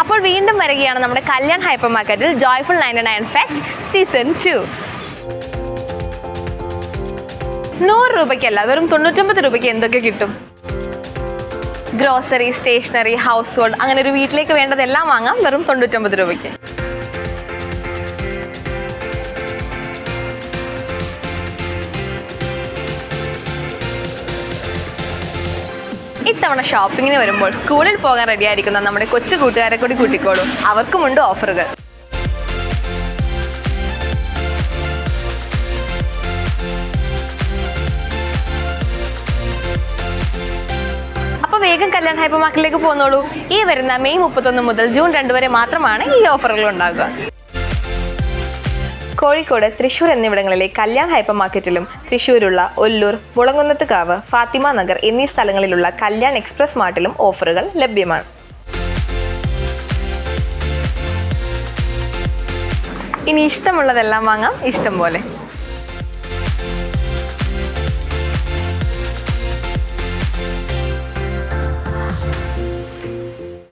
ഇപ്പോൾ വീണ്ടും വരികയാണ് നമ്മുടെ കല്യാൺ ഹൈപ്പർ മാർക്കറ്റിൽ joyful ninety nine fest season two നൂറ് രൂപയ്ക്കല്ല വെറും തൊണ്ണൂറ്റൊമ്പത് രൂപയ്ക്ക് എന്തൊക്കെ കിട്ടും? ഗ്രോസറി സ്റ്റേഷനറി ഹൗസ് ഹോൾഡ് അങ്ങനെ ഒരു വീട്ടിലേക്ക് വേണ്ടതെല്ലാം വാങ്ങാം വെറും തൊണ്ണൂറ്റൊമ്പത് രൂപയ്ക്ക്. ഇത്തവണ ഷോപ്പിങ്ങിന് വരുമ്പോൾ സ്കൂളിൽ പോകാൻ റെഡിയായിരിക്കുന്ന നമ്മുടെ കൊച്ചു കൂട്ടുകാരെ കൂടി കൂട്ടിക്കോളും. അവർക്കുമുണ്ട് ഓഫറുകൾ അപ്പോൾ വേഗം കല്യാൺ ഹൈപ്പർ മാർക്കറ്റിലേക്ക് പോന്നോളൂ. ഈ വരുന്ന മെയ് മുപ്പത്തൊന്ന് മുതൽ ജൂൺ രണ്ട് വരെ മാത്രമാണ് ഈ ഓഫറുകൾ ഉണ്ടാകുക കോഴിക്കോട് തൃശൂർ എന്നിവിടങ്ങളിലെ കല്യാൺ ഹൈപ്പർ മാർക്കറ്റിലും തൃശൂരുള്ള ഒല്ലൂർ മുളങ്കുന്നത്ത് കാവ് ഫാത്തിമ നഗർ എന്നീ സ്ഥലങ്ങളിലുള്ള കല്യാൺ എക്സ്പ്രസ് മാർട്ടിലും ഓഫറുകൾ ലഭ്യമാണ്. ഇനി ഇഷ്ടമുള്ളതെല്ലാം വാങ്ങാം. ഇഷ്ടം പോലെ.